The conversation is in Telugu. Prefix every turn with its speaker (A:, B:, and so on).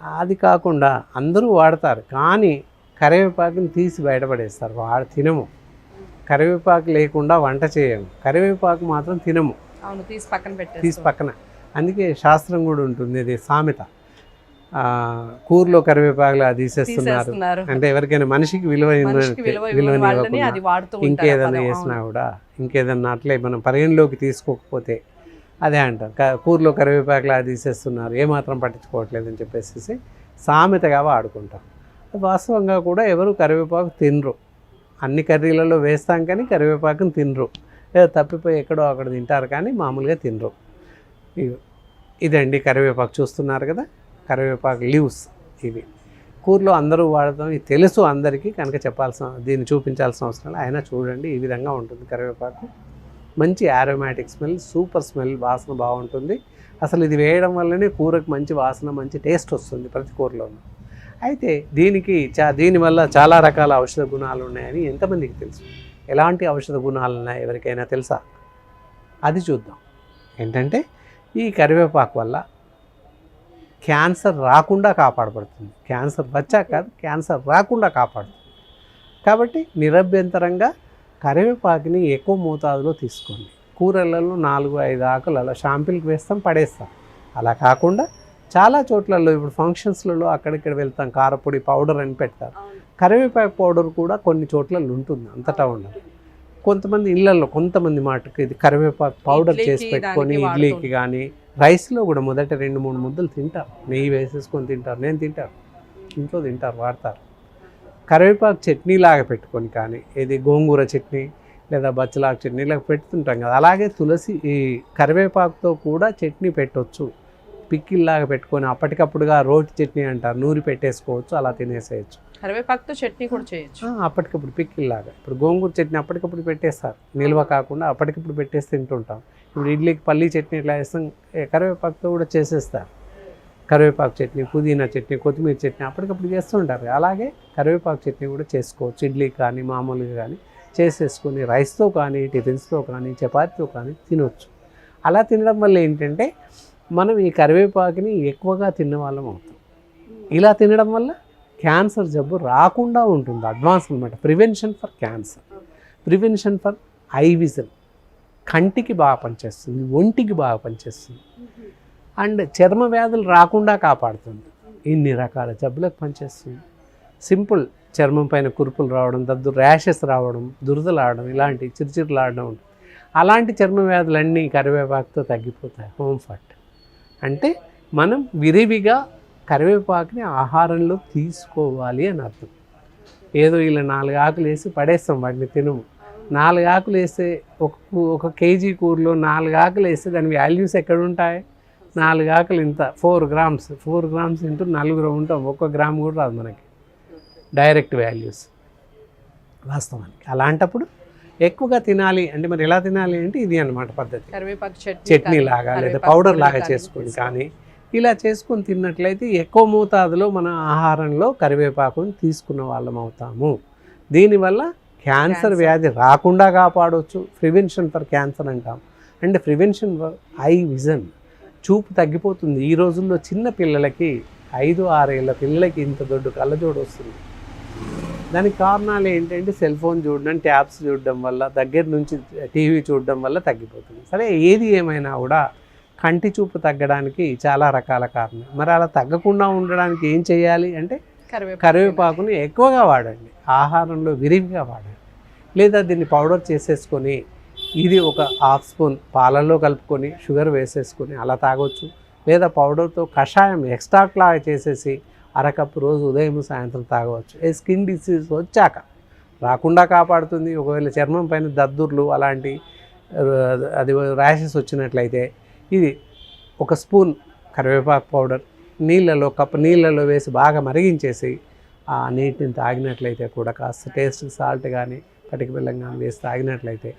A: అది కాకుండా అందరూ వాడతారు. కానీ కరివేపాకుని తీసి బయటపడేస్తారు. వాడు తినము. కరివేపాకు లేకుండా వంట చేయము. కరివేపాకు మాత్రం తినము.
B: అవును తీసి పక్కన
A: తీసి
B: పెట్టేసి
A: పక్కన. అందుకే శాస్త్రం కూడా ఉంటుంది. ఇది సామెత. కూరలో కరివేపాకులు అది తీసేస్తున్నారు. అంటే ఎవరికైనా మనిషికి విలువ
B: విలువ అది
A: ఇంకేదైనా
B: అవును.
A: కూడా ఇంకేదన్నా అట్లే మనం పరిగణలోకి తీసుకోకపోతే అదే అంటారు. కూరలో కరివేపాకులా అది తీసేస్తున్నారు. ఏమాత్రం పట్టించుకోవట్లేదు అని చెప్పేసి సామెతగా వాడుకుంటాం. వాస్తవంగా కూడా ఎవరు కరివేపాకు తినరు. అన్ని కర్రీలలో వేస్తాం కానీ కరివేపాకుని తినరు. లేదా తప్పిపోయి ఎక్కడో అక్కడ తింటారు కానీ మామూలుగా తినరు. ఇవి- ఇదండి కరివేపాకు చూస్తున్నారు కదా? కరివేపాకు లీవ్స్ ఇవి. కూరలో అందరూ వాడతాం. ఇది తెలుసు అందరికీ. కనుక చెప్పాల్సిన దీన్ని చూపించాల్సిన అవసరం అయినా చూడండి ఈ విధంగా ఉంటుంది కరివేపాకు. మంచి ఆరోమాటిక్ స్మెల్ సూపర్ స్మెల్ వాసన బాగుంటుంది. అసలు ఇది వేయడం వల్లనే కూరకు మంచి వాసన మంచి టేస్ట్ వస్తుంది ప్రతి కూరలోనూ. అయితే దీనికి చా దీనివల్ల చాలా రకాల ఔషధ గుణాలు ఉన్నాయని ఎంతమందికి తెలుసు? ఎలాంటి ఔషధ గుణాలు ఉన్నాయి ఎవరికైనా తెలుసా? అది చూద్దాం. ఏంటంటే ఈ కరివేపాకు వల్ల క్యాన్సర్ రాకుండా కాపాడబడుతుంది. క్యాన్సర్ వచ్చాక కాదు క్యాన్సర్ రాకుండా కాపాడుతుంది. కాబట్టి నిరభ్యంతరంగా కరివేపాకుని ఎక్కువ మోతాదులో తీసుకోండి. కూరలలో నాలుగు ఐదు ఆకులు అలా షాంపిల్కి వేస్తాం పడేస్తాం. అలా కాకుండా చాలా చోట్లలో ఇప్పుడు ఫంక్షన్స్లలో అక్కడిక్కడ వెళ్తాం కారపొడి పౌడర్ అని పెడతారు. కరివేపాకు పౌడర్ కూడా కొన్ని చోట్లలో ఉంటుంది అంతటా ఉండదు. కొంతమంది ఇళ్ళల్లో కొంతమంది మాటకు ఇది కరివేపాకు పౌడర్ చేసి పెట్టుకొని ఇడ్లీకి కానీ రైస్లో కూడా మొదట రెండు మూడు ముద్దలు తింటారు. నెయ్యి వేసేసుకొని తింటారు. నేను తింటారు ఇంట్లో తింటారు వాడతారు. కరివేపాకు చట్నీ లాగా పెట్టుకొని కానీ ఇది గోంగూర చట్నీ లేదా బచ్చలాకు చట్నీ ఇలా పెడుతుంటాం కదా. అలాగే తులసి ఈ కరివేపాకుతో కూడా చట్నీ పెట్టొచ్చు. పిక్కిల్లాగా పెట్టుకొని అప్పటికప్పుడుగా రోటి చట్నీ అంటారు. నూరి పెట్టేసుకోవచ్చు అలా తినేసేయచ్చు.
B: కరివేపాకుతో చట్నీ కూడా చేయొచ్చు.
A: అప్పటికప్పుడు పిక్కిల్లాగా. ఇప్పుడు గోంగూర చట్నీ అప్పటికప్పుడు పెట్టేస్తారు. నిల్వ కాకుండా అప్పటికప్పుడు పెట్టేసి తింటుంటాం. ఇప్పుడు ఇడ్లీకి పల్లీ చట్నీ ఇట్లా వేస్తాం కరివేపాకుతో కూడా చేసేస్తారు. కరివేపాకు చట్నీ పుదీనా చట్నీ కొత్తిమీర చట్నీ అప్పటికప్పుడు చేస్తుంటారు అలాగే కరివేపాకు చట్నీ కూడా చేసుకోవచ్చు. ఇడ్లీ కానీ మామూలుగా కానీ చేసేసుకొని రైస్తో కానీ టిఫిన్స్తో కానీ చపాతీతో కానీ తినవచ్చు అలా తినడం వల్ల ఏంటంటే మనం ఈ కరివేపాకుని ఎక్కువగా తిన్న వాళ్ళం అవుతాం. ఇలా తినడం వల్ల క్యాన్సర్ జబ్బు రాకుండా ఉంటుంది. అడ్వాన్స్ అనమాట prevention for cancer. Prevention for eye vision. కంటికి బాగా పనిచేస్తుంది. ఒంటికి బాగా పనిచేస్తుంది. అండ్ చర్మ వ్యాధులు రాకుండా కాపాడుతుంది. ఇన్ని రకాల జబ్బులకు పనిచేస్తుంది. సింపుల్ చర్మం పైన కురుపులు రావడం దద్దు ర్యాషెస్ రావడం దురదలు ఆడడం ఇలాంటి చిరుచిరులు ఆడడం ఉంటుంది అలాంటి చర్మ వ్యాధులన్నీ కరివేపాకుతో తగ్గిపోతాయి. హోమ్ ఫట్. అంటే మనం విరివిగా కరివేపాకుని ఆహారంలో తీసుకోవాలి అని అర్థం. ఏదో ఇలా నాలుగు ఆకులు వేసి పడేస్తాం వాటిని తినము. నాలుగు ఆకులు వేస్తే ఒక ఒక కేజీ కూరలో నాలుగు ఆకులు వేస్తే దాని వాల్యూస్ ఎక్కడ ఉంటాయి? నాలుగు ఆకులు ఇంత four grams four grams into నలుగురు ఉంటాం ఒక్క గ్రామ్ కూడా రాదు మనకి. Direct values. వాస్తవానికి. అలాంటప్పుడు ఎక్కువగా తినాలి అంటే మరి ఎలా తినాలి అంటే ఇది అన్నమాట పద్ధతి.
B: కరివేపాకు చట్నీ
A: లాగా లేదా పౌడర్
B: పొడి
A: లాగా
B: కానీ.
A: చేసుకొని
B: చేసుకో-
A: కానీ ఇలా చేసుకొని తిన్నట్లయితే ఎక్కువ మోతాదులో మన ఆహారంలో కరివేపాకుని తీసుకున్న వాళ్ళం అవుతాము. దీనివల్ల క్యాన్సర్. వ్యాధి రాకుండా కాపాడవచ్చు ప్రివెన్షన్ ఫర్ క్యాన్సర్ అంటాం. And prevention for eye vision. చూపు తగ్గిపోతుంది. ఈ రోజుల్లో చిన్న పిల్లలకి ఐదు ఆరేళ్ళ పిల్లలకి ఇంత దొడ్డు కళ్ళజోడు వస్తుంది. దానికి కారణాలు ఏంటంటే సెల్ ఫోన్ చూడడం ట్యాబ్స్ చూడడం వల్ల దగ్గర నుంచి టీవీ చూడడం వల్ల తగ్గిపోతుంది. సరే ఏది ఏమైనా కూడా కంటి చూపు తగ్గడానికి చాలా రకాల కారణాలు. మరి అలా తగ్గకుండా ఉండడానికి ఏం చేయాలి అంటే
B: కరివేపాకు
A: కరివేపాకుని ఎక్కువగా వాడండి. ఆహారంలో విరివిగా వాడండి. లేదా దీన్ని పౌడర్ చేసేసుకొని ఇది ఒక హాఫ్ స్పూన్ పాలల్లో కలుపుకొని షుగర్ వేసేసుకొని అలా తాగొచ్చు. లేదా పౌడర్తో కషాయం ఎక్స్ట్రాక్ట్ లాగా చేసేసి అరకప్పు రోజు ఉదయం సాయంత్రం తాగవచ్చు. ఏ స్కిన్ డిసీజ్ వచ్చాక రాకుండా కాపాడుతుంది. ఒకవేళ చర్మం పైన దద్దుర్లు అలాంటి అది ర్యాషెస్ వచ్చినట్లయితే ఇది ఒక స్పూన్ కరివేపాకు పౌడర్ నీళ్ళలో కప్పు నీళ్ళలో వేసి బాగా మరిగించేసి ఆ నీటిని తాగినట్లయితే కూడా కాస్త టేస్ట్ సాల్ట్ కానీ పటిక బెల్లం కానీ వేసి తాగినట్లయితే